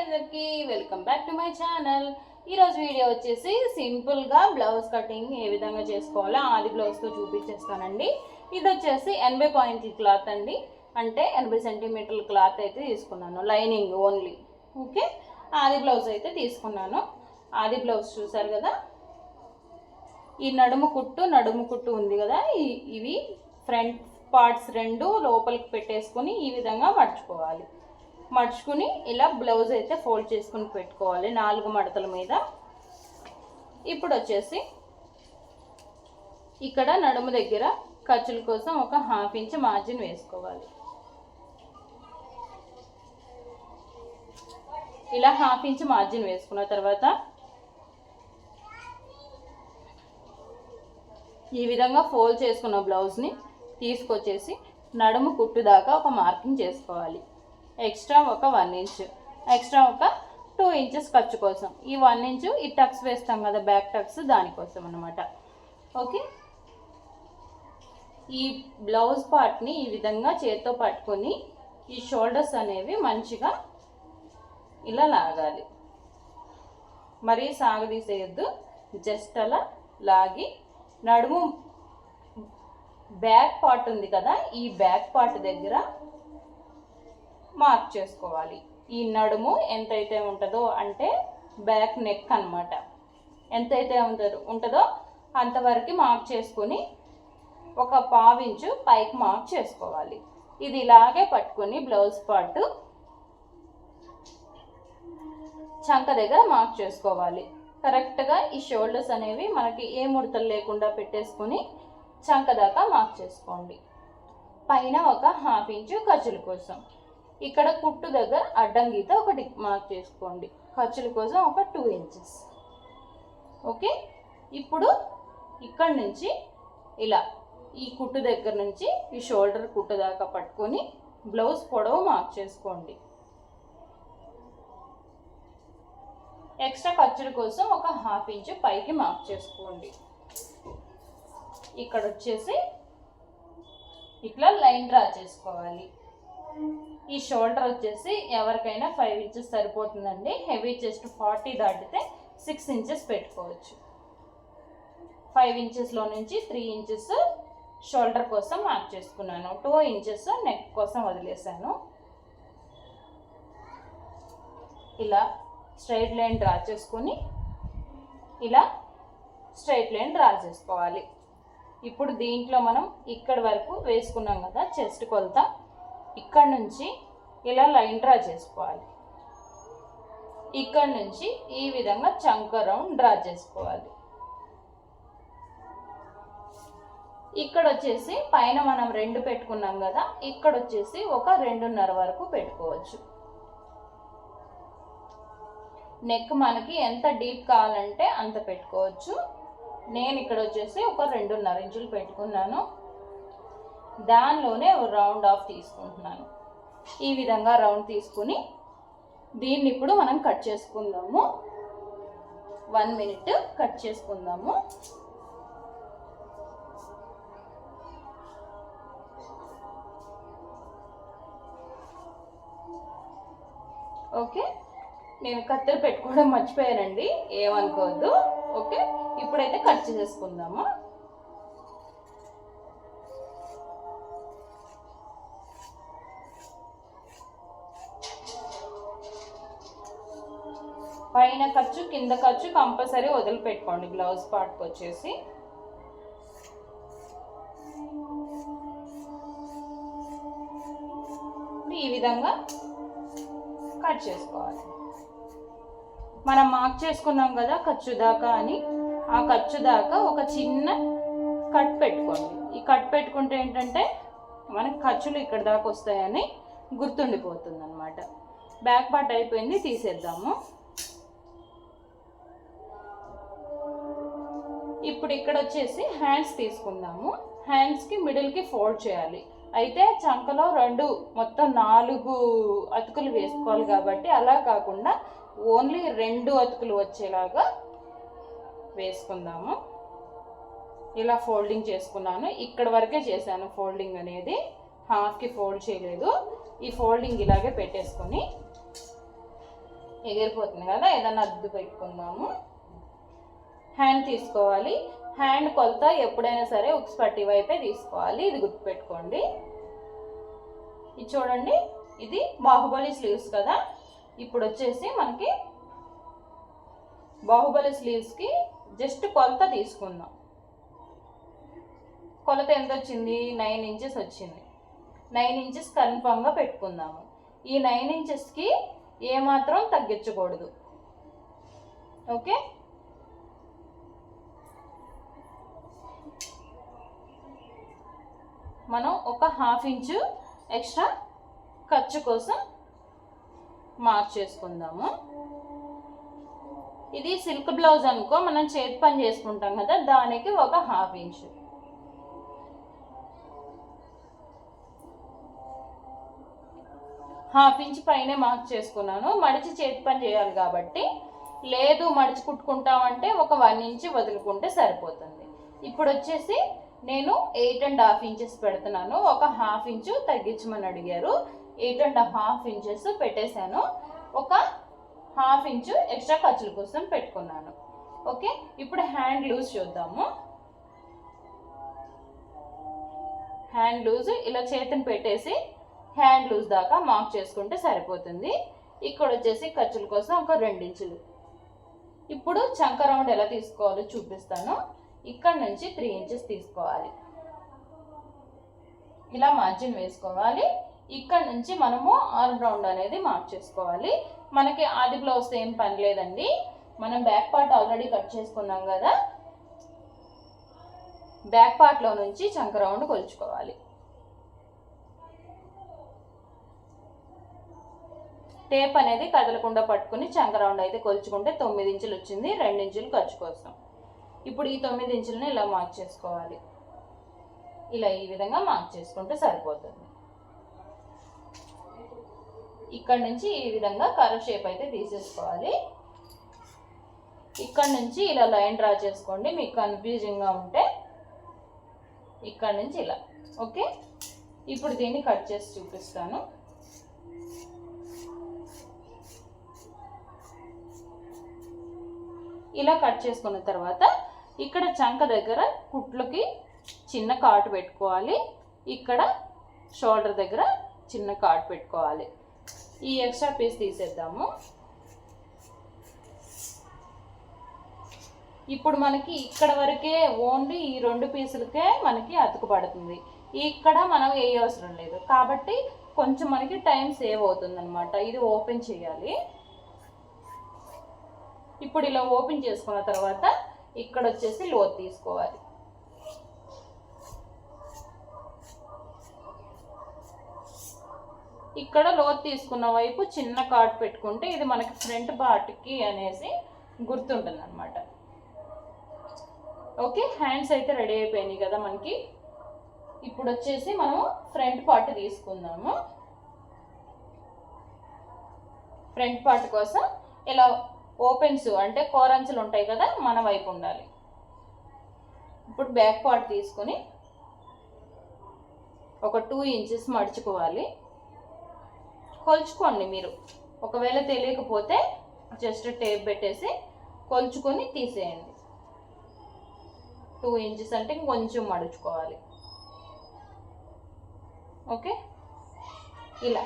అందరికీ welcome back to my channel. ఈరోజు video వచ్చేసి సింపుల్గా బ్లౌజ్ కటింగ్ ఏ విధంగా చేసుకోవాలో ఆది బ్లౌజ్తో చూపించేస్తానండి. ఇది వచ్చేసి ఎనభై పాయింట్ల క్లాత్ అండి. అంటే ఎనభై సెంటీమీటర్ల క్లాత్ అయితే తీసుకున్నాను లైనింగ్ ఓన్లీ. ఓకే? ఆది బ్లౌజ్ అయితే తీసుకున్నాను. ఆది బ్లౌజ్ చూసారు కదా? ఈ నడుము కుట్టు నడుము కుట్టు ఉంది కదా? ఇవి ఫ్రంట్ పార్ట్స్ రెండు లోపలికి పెట్టేసుకొని ఈ విధంగా మడుచుకోవాలి. మడుచుకుని ఇలా బ్లౌజ్ అయితే ఫోల్డ్ చేసుకుని పెట్టుకోవాలి నాలుగు మడతల మీద. ఇప్పుడు వచ్చేసి ఇక్కడ నడుము దగ్గర ఖర్చుల కోసం ఒక హాఫ్ ఇంచ్ మార్జిన్ వేసుకోవాలి. ఇలా హాఫ్ ఇంచ్ మార్జిన్ వేసుకున్న తర్వాత ఈ విధంగా ఫోల్డ్ చేసుకున్న బ్లౌజ్ని తీసుకొచ్చేసి నడుము కుట్టు దాకా ఒక మార్కింగ్ చేసుకోవాలి. ఎక్స్ట్రా ఒక వన్ ఇంచ్. ఎక్స్ట్రా ఒక టూ ఇంచెస్ ఖర్చు కోసం. ఈ వన్ ఇంచ్ ఈ టక్స్ వేస్తాం కదా బ్యాక్ టక్స్ దానికోసం అనమాట ఓకే? ఈ బ్లౌజ్ పార్ట్ని ఈ విధంగా చేత్తో పట్టుకొని ఈ షోల్డర్స్ అనేవి మంచిగా ఇలా లాగాలి. మరీ సాగదీసేయద్దు. జస్ట్ అలా లాగి నడుము బ్యాక్ పార్ట్ ఉంది కదా ఈ బ్యాక్ పార్ట్ దగ్గర మార్క్ చేసుకోవాలి. ఈ నడుము ఎంతైతే ఉంటుందో అంటే బ్యాక్ నెక్ అన్నమాట. ఎంతైతే ఉంటుందో ఉంటుందో అంతవరకు మార్క్ చేసుకొని ఒక పావించు పైకి మార్క్ చేసుకోవాలి. ఇది ఇలాగే పట్టుకొని బ్లౌజ్ పార్ట్ చంక దగ్గర మార్క్ చేసుకోవాలి. కరెక్ట్గా ఈ షోల్డర్స్ అనేవి మనకి ఏ ముడతలు లేకుండా పెట్టేసుకొని చంక దాకా మార్క్ చేసుకోండి. పైన ఒక హాఫ్ ఇంచు ఖర్చుల కోసం. ఇక్కడ కుట్టు దగ్గర అడ్డం గీత ఒకటి మార్క్ చేసుకోండి. ఖర్చుల కోసం ఒక టూ ఇంచెస్ ఓకే? ఇప్పుడు ఇక్కడ నుంచి ఇలా ఈ కుట్టు దగ్గర నుంచి ఈ షోల్డర్ కుట్టు దాకా పట్టుకొని బ్లౌజ్ పొడవు మార్క్ చేసుకోండి. ఎక్స్ట్రా ఖర్చుల కోసం ఒక హాఫ్ ఇంచు పైకి మార్క్ చేసుకోండి. ఇక్కడ వచ్చేసి ఇట్లా లైన్ డ్రా చేసుకోవాలి. ఈ షోల్డర్ వచ్చేసి ఎవరికైనా ఫైవ్ ఇంచెస్ సరిపోతుందండి. హెవీ చెస్ట్ ఫార్టీ దాటితే సిక్స్ ఇంచెస్ పెట్టుకోవచ్చు. ఫైవ్ ఇంచెస్లో నుంచి త్రీ ఇంచెస్ షోల్డర్ కోసం మార్క్ చేసుకున్నాను. టూ ఇంచెస్ నెక్ కోసం వదిలేసాను ఇలా స్ట్రైట్ లైన్ డ్రా చేసుకొని ఇలా స్ట్రైట్ లైన్ డ్రా చేసుకోవాలి. ఇప్పుడు దీంట్లో మనం ఇక్కడ వరకు వేసుకున్నాం కదా చెస్ట్ కొలత. ఇక్కడ నుంచి ఇలా లైన్ డ్రా చేసుకోవాలి. ఇక్కడ నుంచి ఈ విధంగా చంక రౌండ్ డ్రా చేసుకోవాలి. ఇక్కడ వచ్చేసి పైన మనం రెండు పెట్టుకున్నాం కదా ఇక్కడ వచ్చేసి ఒక రెండున్నర వరకు పెట్టుకోవచ్చు. నెక్ మనకి ఎంత డీప్ కావాలంటే అంత పెట్టుకోవచ్చు. నేను ఇక్కడ వచ్చేసి ఒక రెండున్నర ఇంచులు పెట్టుకున్నాను. దానిలోనే రౌండ్ ఆఫ్ తీసుకుంటున్నాను. ఈ విధంగా రౌండ్ తీసుకుని దీన్ని ఇప్పుడు మనం కట్ చేసుకుందాము. వన్ మినిట్ కట్ చేసుకుందాము. ఓకే? నేను కత్తెర పెట్టుకోవడం మర్చిపోయానండి. ఏమనుకోవద్దు. ఓకే? ఇప్పుడైతే కట్ చేసేసుకుందాము? పైన ఖర్చు కింద ఖర్చు కంపల్సరీ వదిలిపెట్టుకోండి. బ్లౌజ్ పార్ట్కి వచ్చేసి. ఈ విధంగా కట్ చేసుకోవాలి. మనం మార్క్ చేసుకున్నాం కదా ఖర్చు దాకా అని. ఆ ఖర్చు దాకా ఒక చిన్న కట్ పెట్టుకోండి. ఈ కట్ పెట్టుకుంటే ఏంటంటే మనకి ఖర్చులు ఇక్కడ దాకా వస్తాయని గుర్తుండిపోతుంది అనమాట బ్యాక్ పార్ట్ అయిపోయింది తీసేద్దాము. ఇప్పుడు ఇక్కడ వచ్చేసి హ్యాండ్స్ తీసుకుందాము. హ్యాండ్స్కి మిడిల్కి ఫోల్డ్ చేయాలి. అయితే చంకలో రెండు మొత్తం నాలుగు అతుకులు వేసుకోవాలి కాబట్టి అలా కాకుండా ఓన్లీ రెండు అతుకులు వచ్చేలాగా వేసుకుందాము. ఇలా ఫోల్డింగ్ చేసుకున్నాను. ఇక్కడ వరకే చేశాను ఫోల్డింగ్ అనేది. హాఫ్కి ఫోల్డ్ చేయలేదు. ఈ ఫోల్డింగ్ ఇలాగే పెట్టేసుకొని ఎగిరిపోతుంది కదా ఏదైనా అద్దు పెట్టుకుందాము. హ్యాండ్ తీసుకోవాలి. హ్యాండ్ కొలత ఎప్పుడైనా సరే ఉక్స్ పట్టి వైపే తీసుకోవాలి. ఇది గుర్తుపెట్టుకోండి. ఇది చూడండి. ఇది బాహుబలి స్లీవ్స్ కదా. ఇప్పుడు వచ్చేసి మనకి బాహుబలి స్లీవ్స్కి జస్ట్ కొలత తీసుకుందాం. కొలత ఎంత వచ్చింది? నైన్ ఇంచెస్ వచ్చింది. నైన్ ఇంచెస్ కన్ఫామ్గా పెట్టుకుందాము. ఈ నైన్ ఇంచెస్కి ఏమాత్రం తగ్గించకూడదు. ఓకే? మనం ఒక హాఫ్ ఇంచు ఎక్స్ట్రా ఖర్చు కోసం మార్క్ చేసుకుందాము. ఇది సిల్క్ బ్లౌజ్ అనుకో మనం చేతి పని చేసుకుంటాం కదా దానికి ఒక హాఫ్ ఇంచు. హాఫ్ ఇంచ్ పైనే మార్క్ చేసుకున్నాను. మడిచి చేతి పని చేయాలి కాబట్టి లేదు మడిచి కుట్టుకుంటామంటే ఒక వన్ ఇంచ్ వదులుకుంటే సరిపోతుంది. ఇప్పుడు వచ్చేసి నేను ఎయిట్ అండ్ హాఫ్ ఇంచెస్ పెడుతున్నాను. ఒక హాఫ్ ఇంచు తగ్గించమని అడిగారు. ఎయిట్ అండ్ హాఫ్ ఇంచెస్ పెట్టేశాను. ఒక హాఫ్ ఇంచు ఎక్స్ట్రా ఖర్చుల కోసం పెట్టుకున్నాను. ఓకే? ఇప్పుడు హ్యాండ్ లూజ్ చూద్దాము. హ్యాండ్ లూజ్ ఇలా చేతిని పెట్టేసి హ్యాండ్ లూజ్ దాకా మార్క్ చేసుకుంటే సరిపోతుంది. ఇక్కడ వచ్చేసి ఖర్చుల కోసం ఒక రెండించులు ఇప్పుడు చంక రౌండ్ ఎలా తీసుకోవాలో చూపిస్తాను. ఇక్కడ నుంచి త్రీ ఇంచెస్ తీసుకోవాలి. ఇలా మార్జిన్ వేసుకోవాలి. ఇక్కడ నుంచి మనము ఆల్ రౌండ్ అనేది మార్క్ చేసుకోవాలి. మనకి ఆది బ్లౌజ్ ఏం పని లేదండి. మనం బ్యాక్ పార్ట్ ఆల్రెడీ కట్ చేసుకున్నాం కదా. బ్యాక్ పార్ట్లో నుంచి చంక రౌండ్ కొలుచుకోవాలి. టేప్ అనేది కదలకుండా పట్టుకుని చంక రౌండ్ అయితే కొలుచుకుంటే తొమ్మిది ఇంచులు వచ్చింది. రెండు ఇంచులు ఖర్చు కోసం ఇప్పుడు ఈ తొమ్మిది ఇంచులను ఇలా మార్క్ చేసుకోవాలి. ఇలా ఈ విధంగా మార్క్ చేసుకుంటే సరిపోతుంది. ఇక్కడ నుంచి ఈ విధంగా కర్వ్ షేప్ అయితే తీసేసుకోవాలి. ఇక్కడ నుంచి ఇలా లైన్ డ్రా చేసుకోండి మీకు కన్ఫ్యూజింగ్గా ఉంటే ఇక్కడ నుంచి ఇలా ఓకే? ఇప్పుడు దీన్ని కట్ చేసి చూపిస్తాను. ఇలా కట్ చేసుకున్న తర్వాత ఇక్కడ చంక దగ్గర కుట్లకి చిన్న కాటు పెట్టుకోవాలి. ఇక్కడ షోల్డర్ దగ్గర చిన్న కాటు పెట్టుకోవాలి. ఈ ఎక్స్ట్రా పీస్ తీసేద్దాము. ఇప్పుడు మనకి ఇక్కడ వరకే ఓన్లీ ఈ రెండు పీసులకే మనకి అతుకు పడుతుంది. ఇక్కడ మనం ఏ అవసరం లేదు. కాబట్టి కొంచెం మనకి టైం సేవ్ అవుతుంది అనమాట ఇది ఓపెన్ చేయాలి. ఇప్పుడు ఇలా ఓపెన్ చేసుకున్న తర్వాత ఇక్కడ వచ్చేసి లోత్ తీసుకోవాలి. ఇక్కడ లోత్ తీసుకున్న వైపు చిన్న కార్డ్ పెట్టుకుంటే ఇది మనకి ఫ్రంట్ పార్ట్కి అనేసి గుర్తుంటుంది అనమాట ఓకే హ్యాండ్స్ అయితే రెడీ అయిపోయినాయి కదా మనకి. ఇప్పుడు వచ్చేసి మనం ఫ్రంట్ పార్ట్ తీసుకుందాము. ఫ్రంట్ పార్ట్ కోసం ఇలా ఓపెన్స్ అంటే కోరంచులు ఉంటాయి కదా మన వైపు ఉండాలి. ఇప్పుడు బ్యాక్ పార్ట్ తీసుకొని ఒక టూ ఇంచెస్ మడుచుకోవాలి. కొలుచుకోండి మీరు. ఒకవేళ తెలియకపోతే జస్ట్ టేప్ పెట్టేసి కొలుచుకొని తీసేయండి. టూ ఇంచెస్ అంటే ఇంకొంచెం మడుచుకోవాలి. ఓకే ఇలా.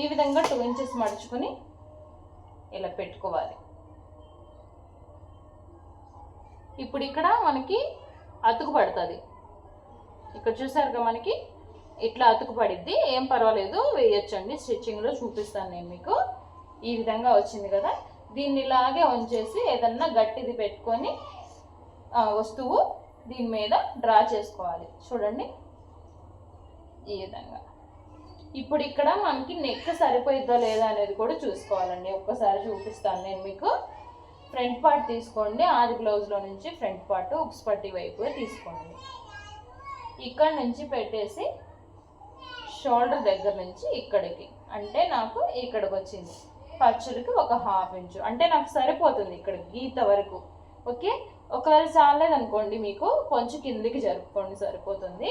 ఈ విధంగా టూ ఇంచెస్ మడుచుకొని ఇలా పెట్టుకోవాలి. ఇప్పుడు ఇక్కడ మనకి అతుకు పడుతుంది. ఇక్కడ చూసారుగా మనకి? ఇట్లా అతుకు పడిద్ది. ఏం పర్వాలేదు వేయొచ్చండి. స్టిచ్చింగ్లో చూపిస్తాను నేను మీకు. ఈ విధంగా వచ్చింది కదా? దీన్ని ఇలాగే ఉంచేసి ఏదన్నా గట్టిది పెట్టుకొని వస్తువు దీని మీద డ్రా చేసుకోవాలి. చూడండి. ఈ విధంగా. ఇప్పుడు ఇక్కడ మనకి నెక్ సరిపోయిద్దా లేదా అనేది కూడా చూసుకోవాలండి. ఒక్కసారి చూపిస్తాను నేను మీకు. ఫ్రంట్ పార్ట్ తీసుకోండి. ఆది బ్లౌజ్లో నుంచి ఫ్రంట్ పార్ట్ ఉక్స్ పట్టి వైపు తీసుకోండి. ఇక్కడ నుంచి పెట్టేసి షోల్డర్ దగ్గర నుంచి ఇక్కడికి. అంటే నాకు ఇక్కడికి వచ్చింది. ఖర్చులకి ఒక హాఫ్ ఇంచు అంటే నాకు సరిపోతుంది ఇక్కడ గీత వరకు. ఓకే? ఒకవేళ చాలేదనుకోండి మీకు కొంచెం కిందికి జరుపుకోండి సరిపోతుంది.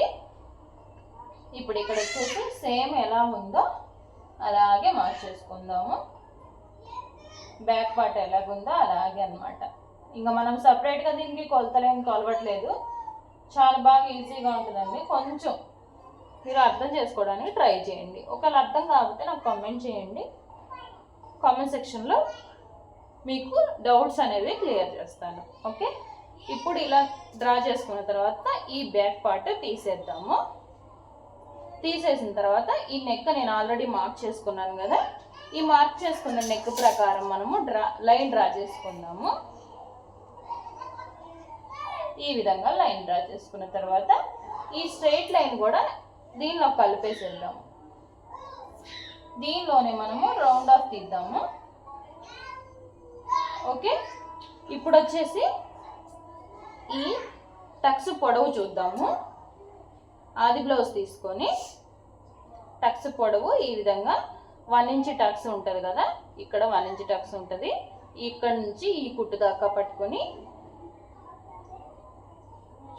ఇప్పుడు ఇక్కడ వచ్చేసి సేమ్ ఎలా ఉందో అలాగే మార్చేసుకుందాము. బ్యాక్ పార్ట్ ఎలాగుందో అలాగే అన్నమాట. ఇంకా మనం సపరేట్గా దీనికి కొలతలు కొలవట్లేదు. చాలా బాగా ఈజీగా ఉంటుందండి. కొంచెం మీరు అర్థం చేసుకోవడానికి ట్రై చేయండి. ఒకవేళ అర్థం కాకపోతే నాకు కామెంట్ చేయండి. కామెంట్ సెక్షన్లో మీకు డౌట్స్ అనేవి క్లియర్ చేస్తాను. ఓకే? ఇప్పుడు ఇలా డ్రా చేసుకున్న తర్వాత ఈ బ్యాక్ పార్ట్ తీసేద్దాము. తీసేసిన తర్వాత ఈ నెక్ నేను ఆల్రెడీ మార్క్ చేసుకున్నాను కదా. ఈ మార్క్ చేసుకున్న నెక్ ప్రకారం మనము డ్రా లైన్ డ్రా చేసుకుందాము. ఈ విధంగా లైన్ డ్రా చేసుకున్న తర్వాత ఈ స్ట్రైట్ లైన్ కూడా దీనిలో కలిపేసేద్దాము దీనిలోనే మనము రౌండ్ ఆఫ్ తీద్దాము. ఓకే? ఇప్పుడు వచ్చేసి ఈ టక్స్ పొడవు చూద్దాము. ఆది బ్లౌజ్ తీసుకొని టక్స్ పొడవు ఈ విధంగా వన్ ఇంచ్ టక్స్ ఉంటుంది కదా? ఇక్కడ వన్ ఇంచ్ టక్స్ ఉంటుంది. ఇక్కడ నుంచి ఈ కుట్టు దాకా పట్టుకొని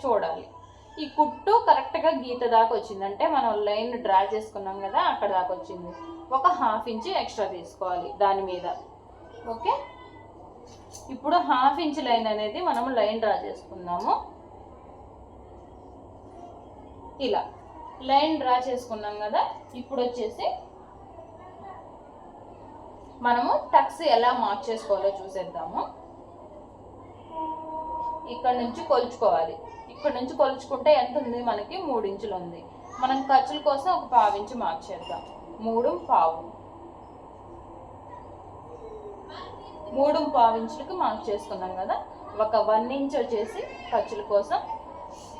చూడాలి. ఈ కుట్టు కరెక్ట్గా గీత దాకా వచ్చిందంటే మనం లైన్ డ్రా చేసుకున్నాం కదా అక్కడ దాకా వచ్చింది. ఒక హాఫ్ ఇంచ్ ఎక్స్ట్రా తీసుకోవాలి దాని మీద. ఓకే? ఇప్పుడు హాఫ్ ఇంచ్ లైన్ అనేది మనం లైన్ డ్రా చేసుకుందాము. ఇలా లైన్ డ్రా చేసుకున్నాం కదా ఇప్పుడు వచ్చేసి మనము టక్స్ ఎలా మార్క్ చేసుకోవాలో చూసేద్దాము. ఇక్కడ నుంచి కొలుచుకోవాలి. ఇక్కడ నుంచి కొలుచుకుంటే ఎంత ఉంది మనకి? మూడు ఇంచులు ఉంది. మనం ఖర్చుల కోసం ఒక పావు ఇంచు మార్క్ చేద్దాం. మూడు పావు. మూడు పావు ఇంచులకి మార్క్ చేసుకున్నాం కదా? ఒక వన్ ఇంచ్ వచ్చేసి ఖర్చుల కోసం.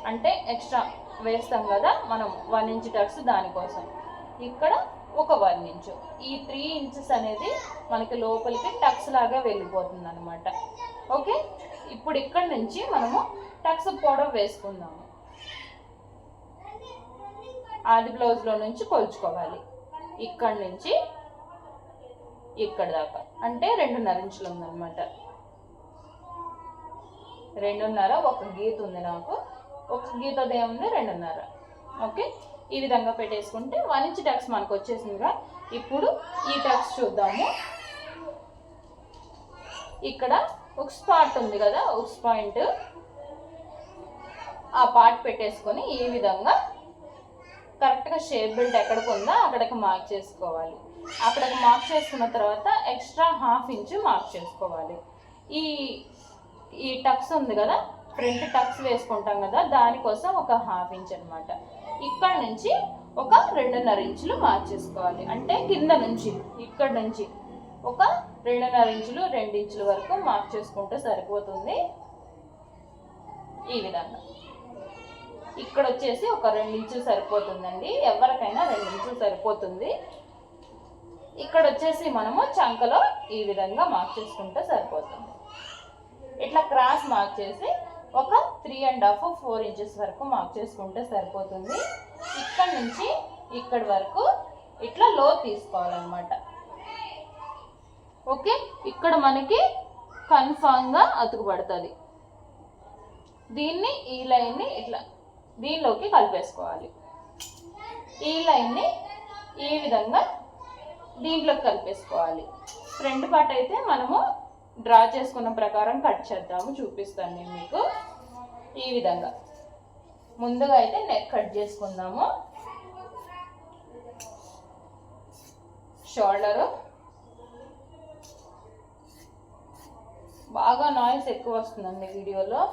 అంటే ఎక్స్ట్రా వేస్తాం కదా? మనం వన్ ఇంచ్ టక్స్ దానికోసం. ఇక్కడ ఒక వన్ ఇంచు. ఈ త్రీ ఇంచెస్ అనేది మనకి లోపలికి టక్స్ లాగా వెళ్ళిపోతుంది అనమాట ఓకే? ఇప్పుడు ఇక్కడ నుంచి మనము టక్స్ పొడవు వేసుకుందాము. ఆది బ్లౌజ్లో నుంచి కొలుచుకోవాలి. ఇక్కడ నుంచి ఇక్కడ దాకా. అంటే రెండున్నర ఇంచులు ఉందన్నమాట. రెండున్నర ఒక గీత ఉంది నాకు. ఒక గీత ఏముంది? రెండున్నర. ఓకే? ఈ విధంగా పెట్టేసుకుంటే వన్ ఇంచ్ టక్స్ మనకు వచ్చేసిందిగా ఇప్పుడు ఈ టక్స్ చూద్దాము. ఇక్కడ ఉక్స్ పార్ట్ ఉంది కదా ఉక్స్ పాయింట్. ఆ పార్ట్ పెట్టేసుకొని ఈ విధంగా కరెక్ట్గా షేప్ బెల్ట్ ఎక్కడికి ఉందో అక్కడికి మార్క్ చేసుకోవాలి. అక్కడికి మార్క్ చేసుకున్న తర్వాత ఎక్స్ట్రా హాఫ్ ఇంచ్ మార్క్ చేసుకోవాలి. ఈ ఈ టక్స్ ఉంది కదా ఫ్రంట్ టక్స్ వేసుకుంటాం కదా దానికోసం ఒక హాఫ్ ఇంచ్ అనమాట ఇక్కడ నుంచి ఒక రెండున్నర ఇంచులు మార్చేసుకోవాలి. అంటే కింద నుంచి ఇక్కడ నుంచి ఒక రెండున్నర ఇంచులు రెండు ఇంచుల వరకు మార్క్ చేసుకుంటే సరిపోతుంది. ఈ విధంగా. ఇక్కడ వచ్చేసి ఒక రెండు ఇంచులు సరిపోతుందండి. ఎవరికైనా రెండు ఇంచులు సరిపోతుంది. ఇక్కడ వచ్చేసి మనము చంకలో ఈ విధంగా మార్క్ చేసుకుంటే సరిపోతుంది. ఇట్లా క్రాస్ మార్క్ చేసి ఒక three and half four inches వరకు మార్క్ చేసుకుంటే సరిపోతుంది. ఇక్కడ నుంచి ఇక్కడ వరకు ఇట్లా లో తీసుకోవాలన్నమాట. ఓకే ఇక్కడ మనకి కన్ఫామ్గా అతుకుపడుతుంది. దీన్ని ఈ లైన్ని ఇట్లా దీనిలోకి కలిపేసుకోవాలి. ఈ లైన్ని ఈ విధంగా దీంట్లోకి కలిపేసుకోవాలి. ఫ్రంట్ పార్ట్ అయితే మనము డ్రా చేసుకున్న ప్రకారం కట్ చేద్దాము చూపిస్తాను నేను మీకు. ఈ విధంగా. ముందుగా అయితే నెక్ కట్ చేసుకుందాము. షోల్డరు బాగా నాయిస్ ఎక్కువ వస్తుందండి వీడియోలో.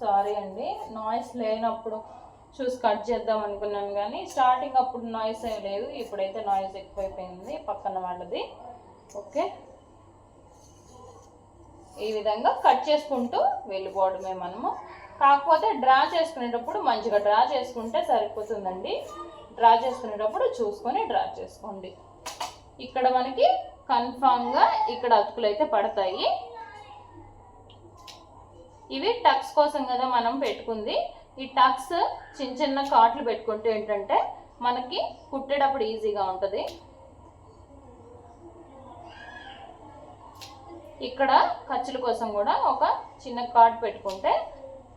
సారీ అండి నాయిస్ లేనప్పుడు చూసి కట్ చేద్దాం అనుకున్నాను కానీ స్టార్టింగ్ అప్పుడు నాయిస్ ఏం లేదు. ఇప్పుడైతే నాయిస్ ఎక్కువైపోయింది పక్కన వాళ్ళది. ఓకే ఈ విధంగా కట్ చేసుకుంటూ వెళ్ళిపోవడమే మనము. కాకపోతే డ్రా చేసుకునేటప్పుడు మంచిగా డ్రా చేసుకుంటే సరిపోతుందండి. డ్రా చేసుకునేటప్పుడు చూసుకొని డ్రా చేసుకోండి. ఇక్కడ మనకి కన్ఫామ్గా ఇక్కడ అతుకులు అయితే పడతాయి. ఇవి టక్స్ కోసం కదా మనం పెట్టుకుంది. ఈ టక్స్ చిన్న చిన్న కాట్లు పెట్టుకుంటే ఏంటంటే మనకి కుట్టేటప్పుడు ఈజీగా ఉంటుంది. ఇక్కడ ఖర్చుల కోసం కూడా ఒక చిన్న కార్డ్ పెట్టుకుంటే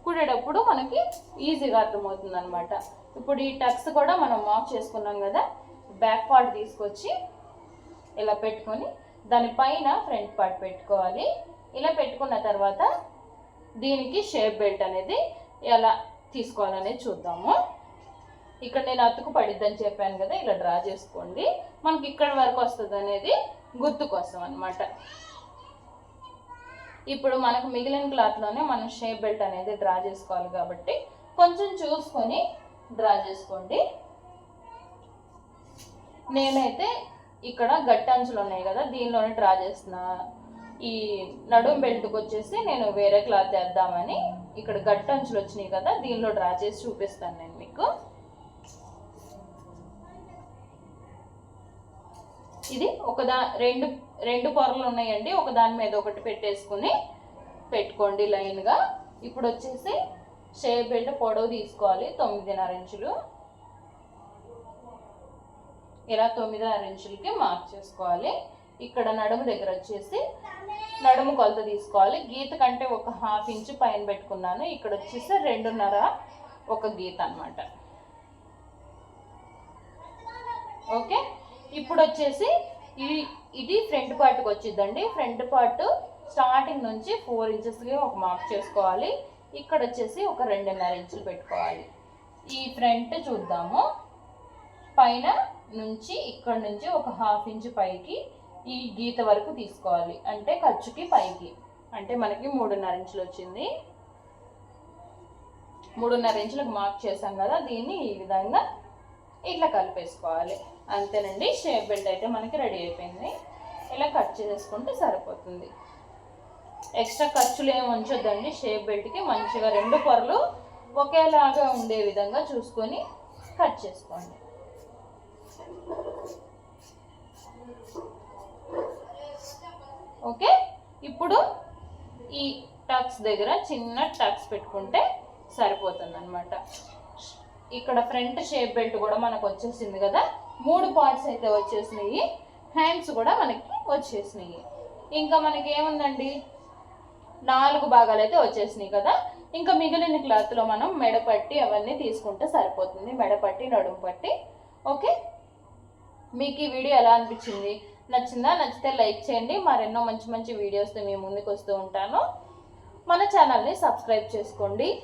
కుడేటప్పుడు మనకి ఈజీగా అర్థమవుతుంది అనమాట ఇప్పుడు ఈ టక్స్ కూడా మనం మార్క్ చేసుకున్నాం కదా బ్యాక్ పార్ట్ తీసుకొచ్చి ఇలా పెట్టుకొని దానిపైన ఫ్రంట్ పార్ట్ పెట్టుకోవాలి. ఇలా పెట్టుకున్న తర్వాత దీనికి షేప్ బెల్ట్ అనేది ఎలా తీసుకోవాలనేది చూద్దాము. ఇక్కడ నేను అతుకు పడిద్దని చెప్పాను కదా ఇలా డ్రా చేసుకోండి. మనకి ఇక్కడ వరకు వస్తుంది అనేది గుర్తు కోసం అనమాట ఇప్పుడు మనకు మిగిలిన క్లాత్లోనే మనం షేప్ బెల్ట్ అనేది డ్రా చేసుకోవాలి కాబట్టి కొంచెం చూసుకొని డ్రా చేసుకోండి. నేనైతే ఇక్కడ గట్టంచులు ఉన్నాయి కదా దీనిలోనే డ్రా చేసిన ఈ నడుం బెల్ట్కి వచ్చేసి నేను వేరే క్లాత్ వేద్దామని ఇక్కడ గట్టంచులు వచ్చినాయి కదా దీనిలో డ్రా చేసి చూపిస్తాను నేను మీకు. ఇది ఒకదా రెండు రెండు పొరలు ఉన్నాయండి. ఒక దాని మీద ఒకటి పెట్టేసుకుని పెట్టుకోండి లైన్గా ఇప్పుడు వచ్చేసి షేప్ బెల్ట్ పొడవు తీసుకోవాలి. తొమ్మిదిన్నర ఇంచులు. ఇలా తొమ్మిదిన్నర ఇంచులకి మార్క్ చేసుకోవాలి. ఇక్కడ నడుము దగ్గర వచ్చేసి నడుము కొలత తీసుకోవాలి. గీత కంటే ఒక హాఫ్ ఇంచు పైన పెట్టుకున్నాను. ఇక్కడ వచ్చేసి రెండున్నర ఒక గీత అన్నమాట. ఓకే? ఇప్పుడు వచ్చేసి ఇది ఇది ఫ్రంట్ పార్ట్కి వచ్చిందండి ఫ్రంట్ పార్ట్ స్టార్టింగ్ నుంచి ఫోర్ ఇంచెస్కి ఒక మార్క్ చేసుకోవాలి. ఇక్కడ వచ్చేసి ఒక రెండున్నర ఇంచులు పెట్టుకోవాలి. ఈ ఫ్రంట్ చూద్దాము. పైన నుంచి ఇక్కడ నుంచి ఒక హాఫ్ ఇంచ్ పైకి ఈ గీత వరకు తీసుకోవాలి. అంటే ఖర్చుకి పైకి. అంటే మనకి మూడున్నర ఇంచులు వచ్చింది. మూడున్నర ఇంచులకు మార్క్ చేసాం కదా దీన్ని ఈ విధంగా ఇట్లా కలిపేసుకోవాలి. అంతేనండి షేప్ బెల్ట్ అయితే మనకి రెడీ అయిపోయింది. ఇలా కట్ చేసుకుంటే సరిపోతుంది. ఎక్స్ట్రా ఖర్చులు ఏమి ఉంచొద్దండి షేప్ బెల్ట్కి మంచిగా రెండు పొరలు ఒకేలాగా ఉండే విధంగా చూసుకొని కట్ చేసుకోండి. ఓకే? ఇప్పుడు ఈ టక్స్ దగ్గర చిన్న టక్స్ పెట్టుకుంటే సరిపోతుంది అనమాట ఇక్కడ ఫ్రంట్ షేప్ బెల్ట్ కూడా మనకు వచ్చేసింది కదా. మూడు పార్ట్స్ అయితే వచ్చేసినాయి. హ్యాండ్స్ కూడా మనకి వచ్చేసినాయి. ఇంకా మనకి ఏముందండి? నాలుగు భాగాలు అయితే వచ్చేసినాయి కదా. ఇంకా మిగిలిన క్లాత్లో మనం మెడపట్టి అవన్నీ తీసుకుంటే సరిపోతుంది. మెడపట్టి నడుము పట్టి. ఓకే? మీకు ఈ వీడియో ఎలా అనిపించింది? నచ్చిందా? నచ్చితే లైక్ చేయండి. మరెన్నో మంచి మంచి వీడియోస్తో మీ ముందుకు వస్తూ ఉంటాను. మన ఛానల్ని సబ్స్క్రైబ్ చేసుకోండి.